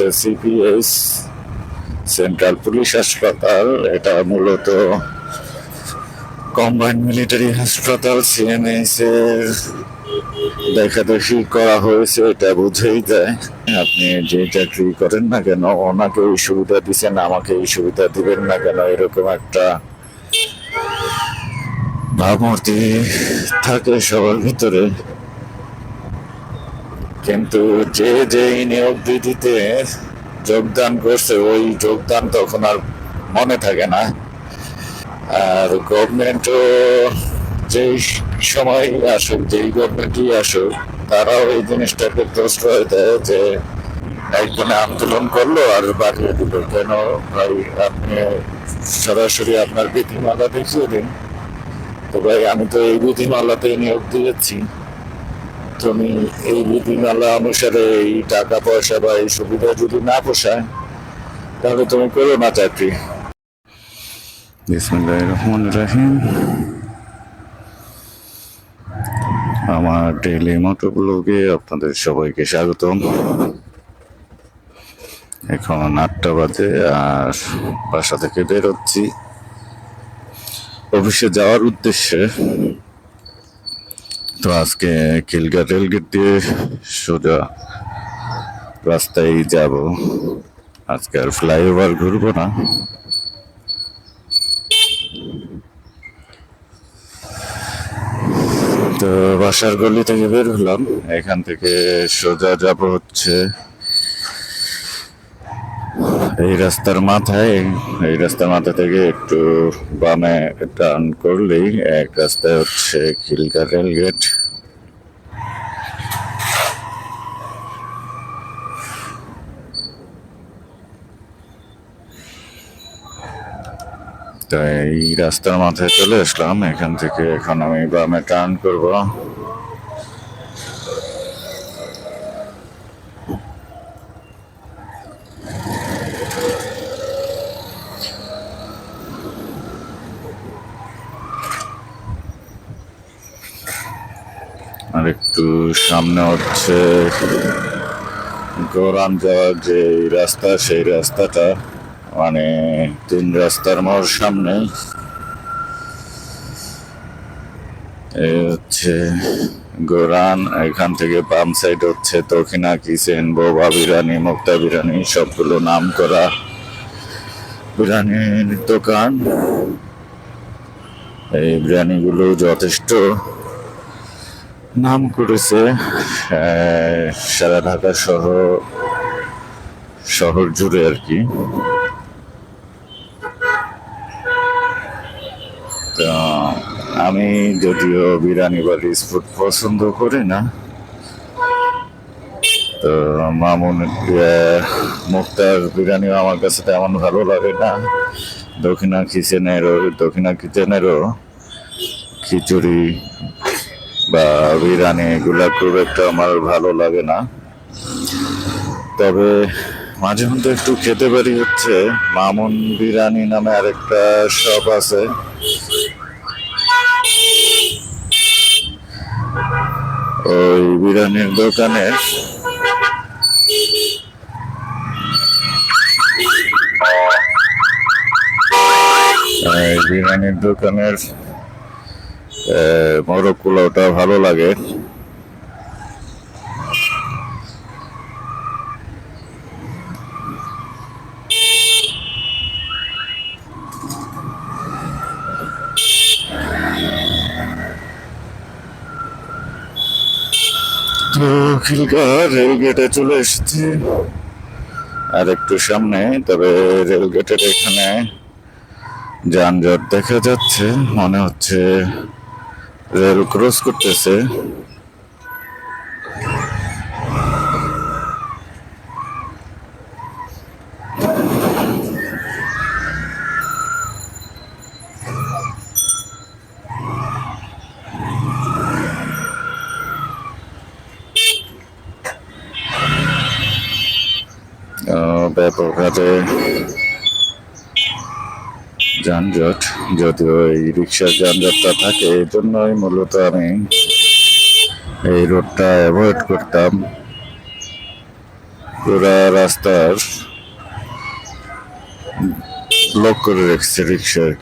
হচ্ছে CPS central police হাসপাতাল এটা মূলত কম্বাইন্ড মিলিটারি হাসপাতাল সিএনএস এর দেখাদেখি করা হয়েছে, এটা বুঝেই যায়। আপনি যে চাকরি করেন না কেন, ওনাকে এই সুবিধা দিচ্ছেন, আমাকে এই সুবিধা দিবেন না কেন, এরকম একটা ভাবমূর্তি থাকে সবার ভিতরে। কিন্তু যে যেই নিয়োগ বিধিতে যোগদান করছে, ওই যোগদান তখন আর মনে থাকে না। আর গভর্নমেন্টও যেই সময় আসুক, যেই গভর্নমেন্টই আসুক, তারাও এই জিনিসটাকে প্রশ্রয় দেয় যে একজনে আন্দোলন করল আর বাড়িয়ে দিল। কেন ভাই, আপনি সরাসরি আপনার বিধিমালা দেখিয়ে দিন। তো ভাই, আমি তো এই বিধিমালাতে নিয়োগ দিয়েছি। তুমি এই বিধিমালা অনুসারে এই টাকা পয়সা বা এই সুবিধা যদি না পোষায়, তাহলে তুমি করো না চাকরি। রহমান রাহিম। আমার ডেইলি মোটো ব্লগে আপনাদের সবাইকে স্বাগতম। এখন আটটা বাজে আর বাসা থেকে বেরোচ্ছি। অফিসে যাওয়ার উদ্দেশ্যে তো আজকে কিলগা রেলগেট দিয়ে সোজা রাস্তায় যাব। আজকে আর ফ্লাইওভার ঘুরবো না। তো বাসার গলি থেকে বের হলাম। এখান থেকে সোজা যাব হচ্ছে এই রাস্তার মাথায়, এই রাস্তার মাথা থেকে একটু বামে টার্ন করলেই এক রাস্তায় হচ্ছে খিলকা রেলগেট তো এই রাস্তার মাথায় চলে আসলাম, এখান থেকে এখন আমি বামে টার্ন করব আর একটু সামনে হচ্ছে গৌরাম যাওয়ার যে রাস্তা, সেই রাস্তাটা মানে তিন রাস্তার মোড় সামনে। এই হচ্ছে গোরান এখান থেকে বাম সাইড হচ্ছে দক্ষিণা কিচেন বোবা বিরিয়ানি মুক্তা বিরিয়ানি সবগুলো নাম করা বিরিয়ানির দোকান। এই বিরিয়ানিগুলো যথেষ্ট। নাম করেছে সারা ঢাকা শহর শহর জুড়ে আর কি। আমি যদিও বিরিয়ানি বা ফুড পছন্দ করি না, তো মামুন মুক্তার বিরিয়ানিও আমার কাছে তেমন ভালো লাগে না। দক্ষিণা কিচেনেরও দক্ষিণা কিচেনেরও খিচুড়ি বা বিরিয়ানি এগুলা খুব একটা আমার ভালো লাগে না। তবে মাঝে মধ্যে একটু খেতে পারি হচ্ছে, মামুন বিরিয়ানি নামে আরেকটা শপ আছে। ওই বিরিয়ানির দোকানে। বিরিয়ানির দোকানের মোরগ পোলাওটা ভালো লাগে। তো খিলকা রেল গেটে চলে এসেছি। আর একটু সামনে, তবে রেল গেটের এখানে যানজট দেখা যাচ্ছে, মনে হচ্ছে রেল ক্রস করতেছে আহ, ব্যাপক হারে যানজট, যদিও এই রিক্সার যানজটটা থাকে এই জন্যই মূলত আমি এই রোডটা অ্যাভয়েড করতাম। পুরা রাস্তার ব্লক করে রেখেছে রিক্সার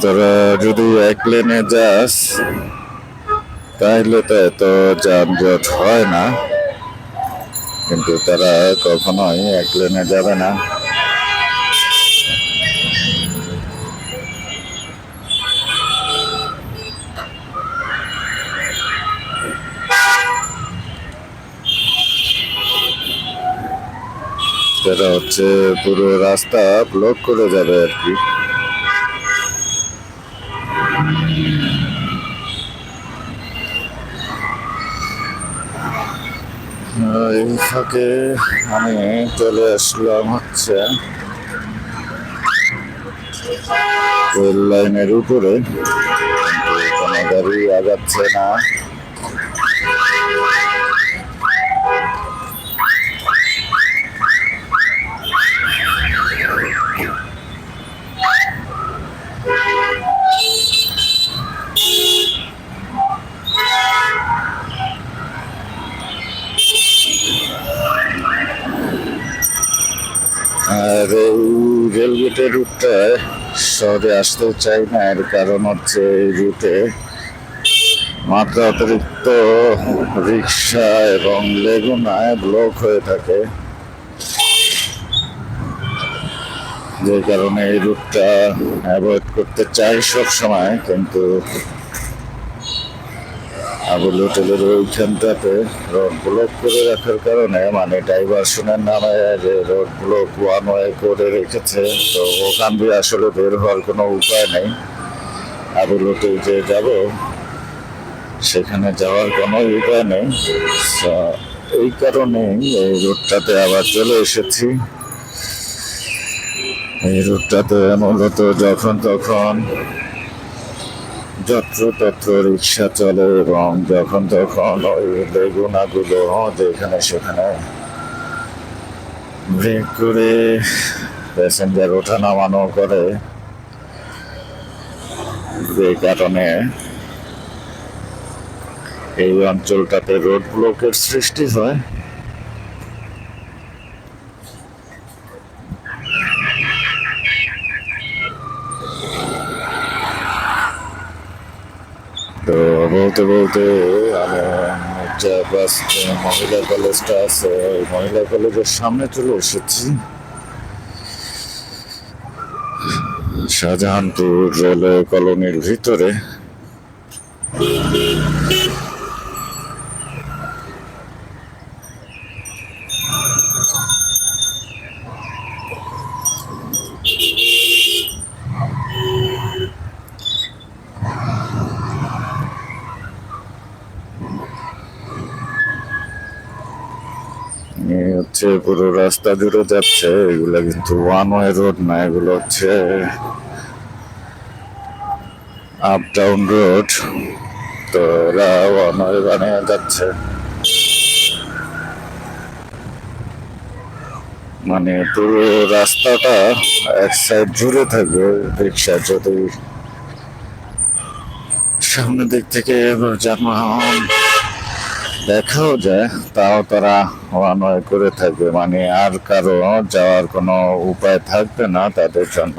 তোরা যদি এক লেনে যাস, তাহলে তো এত যানজট হয় না। কিন্তু তারা কখনোই এক লেনে যাবে না। তারা হচ্ছে পুরো রাস্তা ব্লক করে যাবে আর কি। এই আমি চলে আসলাম হচ্ছে রেল লাইনের উপরে। কোনো গাড়ি আগাচ্ছে না আর এই রেলগেটের রুটটায় শহরে আসতেও চাই না এর কারণ হচ্ছে এই রুটে মাত্রা অতিরিক্ত রিক্সা এবং লেগুনায় ব্লক হয়ে থাকে। যে কারণে এই রুটটা অ্যাভয়েড করতে চাই সব সময়, কিন্তু আবুল হোটেলের ওইখানটাতে রোড ব্লক করে রাখার কারণে মানে ডাইভারশনের নামে যে রোড ব্লক ওয়ান ওয়ে করে রেখেছে, তো ওখান দিয়ে আসলে বের হওয়ার কোনো উপায় নেই। আবুল হোটেল যে যাব, সেখানে যাওয়ার কোনো উপায় নেই। এই কারণেই এই রোডটাতে আবার চলে এসেছি। এই রোডটাতে মূলত যখন তখন যত্রতত্র রিক্সা চলে এবং যখন তখন ওই বেগুনাগুলো যেখানে সেখানে ব্রেক করে প্যাসেঞ্জার ওঠা নামানো করে। যে কারণে এই অঞ্চলটাতে রোড ব্লকের সৃষ্টি হয় তো বলতে বলতে মহিলা কলেজটা আছে, ওই মহিলা কলেজের সামনে চলে এসেছি। শাহজাহানপুর রেলওয়ে কলোনির ভিতরে। হচ্ছে পুরো রাস্তা জুড়ে যাচ্ছে। এগুলো কিন্তু ওয়ান ওয়ে রোড না, এগুলো হচ্ছে আপ ডাউন রোড তো এরা ওয়ান ওয়ে বানিয়ে যাচ্ছে। মানে পুরো রাস্তাটা এক সাইড জুড়ে থাকবে রিক্সা যদি সামনের দিক থেকে যানবাহন দেখাও যায় তাও তারা ওয়ে করে থাকবে। মানে আর কারও যাওয়ার কোনো উপায় থাকবে না তাদের জন্য।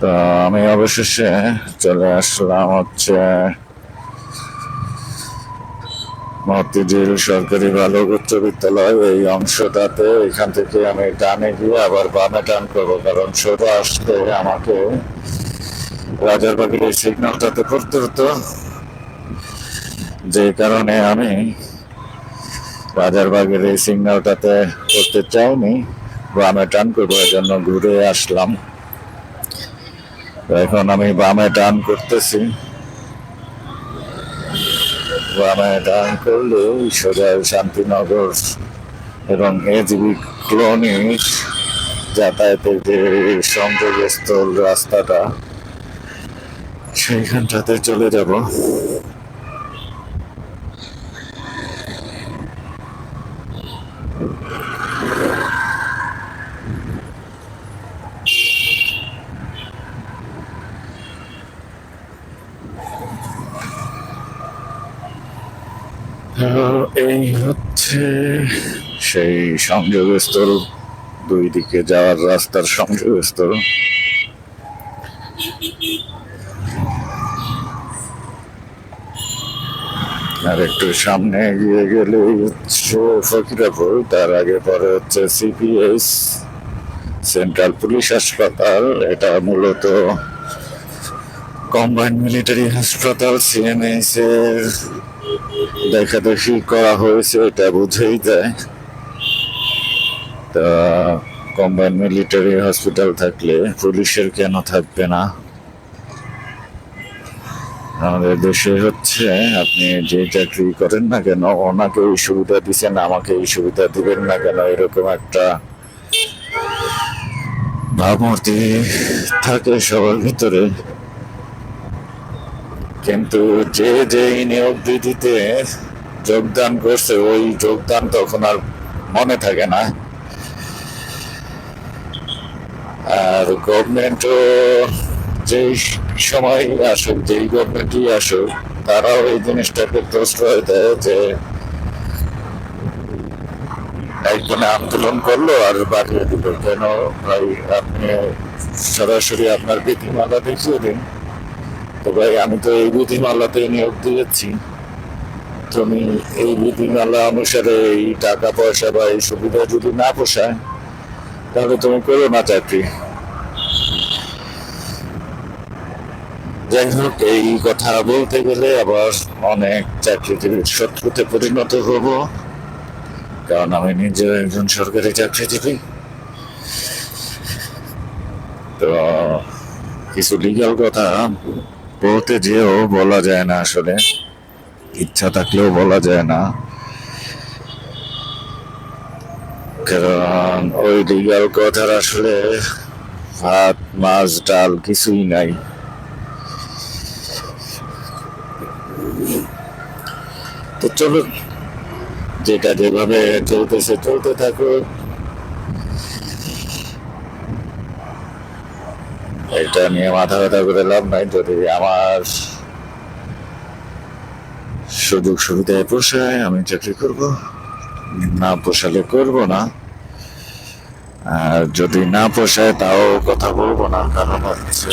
তো আমি অবশেষে চলে আসলাম হচ্ছে মতিঝিল সরকারি বালক উচ্চ বিদ্যালয় এই অংশটাতে। এখান থেকে আমি ডানে গিয়ে আবার বামে টান করব, কারণ সোজা আসতে আমাকে রাজারবাগের এই সিগন্যালটাতে করতে হতো। যে কারণে আমি রাজারবাগের এই সিগন্যালটাতে করতে চাইনি বামে টান করব এই জন্য ঘুরে আসলাম। এখন আমি বামে টান করতেছি। বামে টান করলে সোজা শান্তিনগর এবং এজিবি ক্লনিক যাতায়াতের যে সংযোগস্থল রাস্তাটা সেইখানটাতে চলে যাব। এই হচ্ছে সেই সংযোগস্থল দুই দিকে যাওয়ার রাস্তার সংযোগস্থল। আর একটু সামনে এগিয়ে গেলে ফকিরাপুর তার আগে পরে হচ্ছে সিপিএস সেন্ট্রাল পুলিশ হাসপাতাল এটা মূলত কম্বাইন্ড মিলিটারি হাসপাতাল সিএমএস এর দেখাদেখি করা হয়েছে, এটা বুঝেই যায়। তা কম্বাইন্ড মিলিটারি হসপিটাল থাকলে পুলিশের কেন থাকবে না? আমাদের দেশে হচ্ছে, আপনি যে চাকরি করেন না কেন, ওনাকে এই সুবিধা দিচ্ছেন, আমাকে এই সুবিধা দিবেন না কেন, এরকম একটা ভাবমূর্তি থাকে সবার ভিতরে। কিন্তু যে যেই নিয়োগ বিধিতে যোগদান করছে, ওই যোগদান তখন আর মনে থাকে না। আর গভর্নমেন্টও যেই সময় আসুক, যেই গভর্নমেন্টই আসুক, তারাও এই জিনিসটাকে দেয় যে একজনে আন্দোলন করল আর বাড়িয়ে দিল কেন? ভাই, আপনি সরাসরি আপনার বিধিমালা দেখিয়ে দিন। তো ভাই, আমি তো এই বিধিমালাতে নিয়োগ দিয়েছি। তুমি এই বিধিমালা অনুসারে এই টাকা পয়সা বা এই সুবিধা যদি না পোষায়, তাহলে তুমি করো না চাকরি। যাই হোক এই কথা বলতে গেলে আবার অনেক চাকরিজীবীর শত্রুতে পরিণত হব। কারণ আমি নিজেও একজন সরকারি চাকরিজীবী। তো কিছু লিগাল কথা। বলতে যেও বলা যায় না আসলে। ইচ্ছা থাকলেও বলা যায় না। কারণ ওই লিগাল কথার আসলে ভাত, মাছ, ডাল কিছুই নাই। তো চলো যেটা যেভাবে চলতেছে, চলতে থাকুক এটা নিয়ে মাথা ব্যথা করে লাভ নাই, যদি আমার সুযোগ সুবিধায় পোষায়, আমি চাকরি করব। না পোষালে করব না। আর যদি না পোষায়, তাও কথা বলব না, কারণ হচ্ছে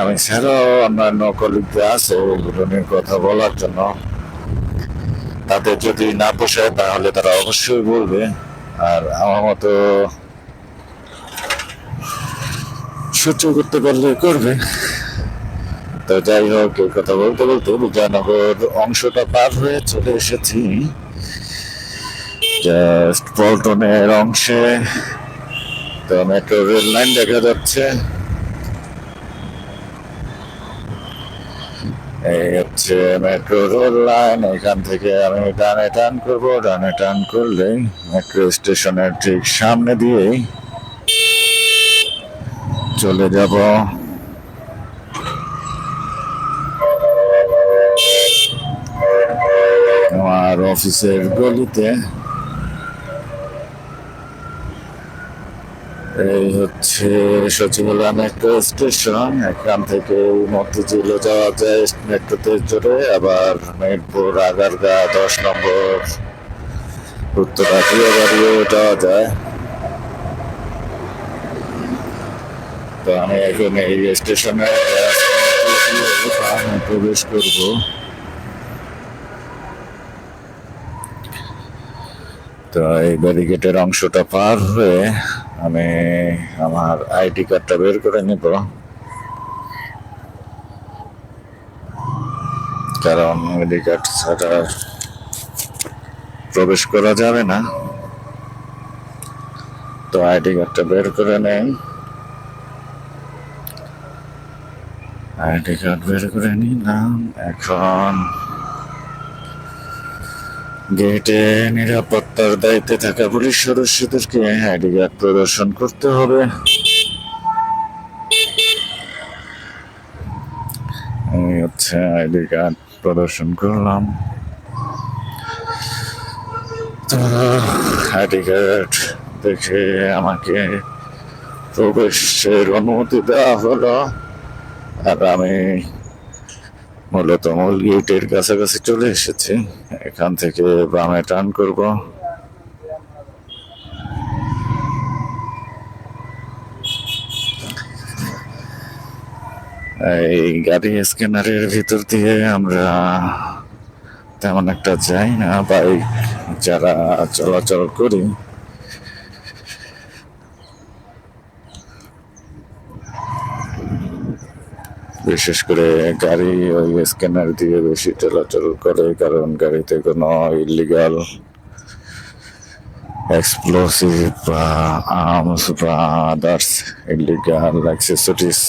আমি ছাড়াও অন্যান্য কলিগরা আছে ওগুলো নিয়ে কথা বলার জন্য তাদের যদি না পোষায় তাহলে তারা অবশ্যই বলবে। আর আমার মতো সহ্য করতে পারলে করবে। তো যাই হোক, এই কথা বলতে বলতে বিজয়নগর অংশটা পার হয়ে চলে এসেছি। পল্টনের অংশে। তো মেট্রো রেল লাইন দেখা যাচ্ছে। এই হচ্ছে মেট্রো রেল লাইন এখান থেকে আমি ডানে টান করব ডানে টান করলেই মেট্রো স্টেশনের ঠিক সামনে দিয়েই চলে যাব। আমার অফিসের গলিতে হচ্ছে সচিবালয় মেট্রো স্টেশন। এখান থেকে মতিঝিল যাওয়া যায় মেট্রোতে চড়ে আবার মেটপুর আগারগা, দশ নম্বর উত্তর বাড়িও যাওয়া যায়। তো আমি এখন এই স্টেশনে প্রবেশ করব। তো এই ব্যারিকেটের অংশটা পার হয়ে আমি আমার আইডি কার্ডটা বের করে নিব। কারণ আইডি কার্ড ছাড়া প্রবেশ করা যাবে না। তো আইডি কার্ডটা বের করে নেন আইডি কার্ড বের করে নিলাম। এখন গেটে নিরাপত্তার দায়িত্বে থাকা পুলিশ সদস্যদেরকে আইডি কার্ড প্রদর্শন করতে হবে। আমি হচ্ছে আইডি কার্ড প্রদর্শন করলাম। আইডি কার্ড দেখে আমাকে প্রবেশের অনুমতি দেওয়া হলো। আর আমি মূলত মূল গেটের কাছাকাছি চলে এসেছি। এখান থেকে বামে টার্ন করব। এই গাড়ি স্ক্যানারের ভিতর দিয়ে আমরা তেমন একটা যাই না। বাইক যারা চলাচল করি বিশেষ করে গাড়ি ওই স্ক্যানার দিয়ে বেশি চলাচল করে, কারণ গাড়িতে কোনো ইলিগাল এক্সপ্লোসিভ বা আর্মস বা আদার্স ইলিগাল অ্যাক্সেসরিজ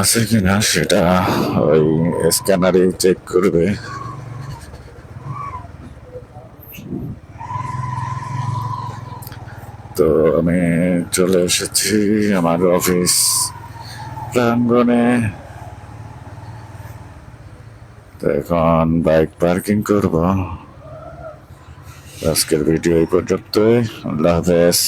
আছে কিনা সেটা ওই স্ক্যানারে চেক করবে। তো আমি চলে এসেছি আমার অফিস প্রাঙ্গনে এখন বাইক পার্কিং করব। আজকের ভিডিও এই পর্যন্তই। আল্লাহ হাফেজ।